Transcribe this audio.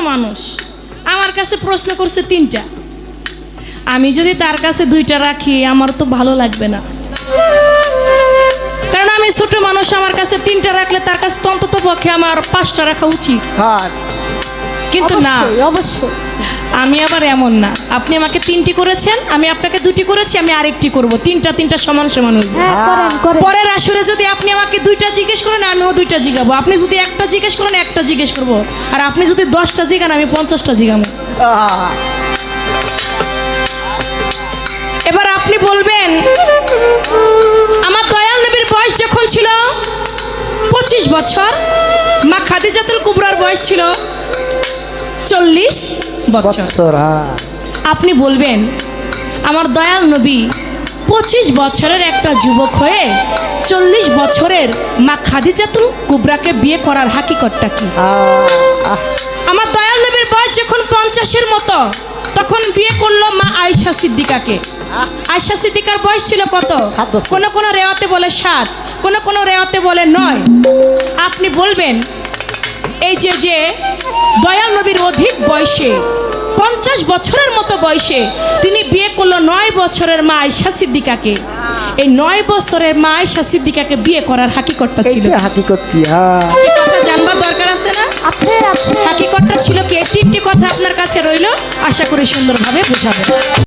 মানুষ। আমার কাছে প্রশ্ন করছে তিনটা। আমি যদি তার কাছে দুইটা রাখি আমার তো ভালো লাগবে না। কারণ আমি ছোট মানুষ আমার কাছে তিনটা রাখলে তার কাছে অন্তত পক্ষে আমার পাঁচটা রাখা উচিত। হ্যাঁ। কিন্তু না। অবশ্যই, আমি আবার এমন না। আপনি আমাকে তিনটি করেছেন আমি আপনাকে দুটি করেছি আমি আরেকটি করব। তিনটা তিনটা সমান সমান হ্যাঁ পরের আসরে যদি আপনি দুইটা জিজ্ঞেস করেন আমিও দুইটা জিগাবো। আপনি যদি একটা জিজ্ঞেস করেন একটা জিজ্ঞেস করব। আর আপনি যদি দশটা জিগান আমি পঞ্চাশটা জিগাবো। এবার আপনি বলবেন আমার দয়াল নবীর বয়স যখন ছিল পঁচিশ বছর মা খাদিজাতুল কুবরার বয়স ছিল চল্লিশ বছর। হ্যাঁ। আপনি বলবেন আমার দয়াল নবী পঁচিশ বছরের একটা যুবক হয়ে চল্লিশ বছরের মা খাদিজাতুল কুবরাকে বিয়ে করার হাকিকতটা কি? আমার দয়াল নবীর বয়স যখন পঞ্চাশের মতো তখন বিয়ে করল মা আয়সা সিদ্দিকাকে। আয়সা সিদ্দিকার বয়স ছিল কত। কোন কোন রেওয়াতে বলে সাত কোন কোন রেওয়াতে বলে নয়। আপনি বলবেন এই যে যে দয়াল নবীর অধিক বয়সে পঞ্চাশ বছরের মতো বয়সে তিনি বিয়ে করল নয় বছরের মা আয়সা সিদ্দিকাকে। এই নয় বছরের মা আয়সা সিদ্দিকাকে বিয়ে করার হাকিকতটা ছিল। এইটা হাকিকত কি? হ্যাঁ কি কথা জানবার দরকার আছে না? আছে আছে। হাকিকতটা ছিল কি? এই তিনটি কথা আপনার কাছে রইল। আশা করি সুন্দরভাবে বোঝাবে।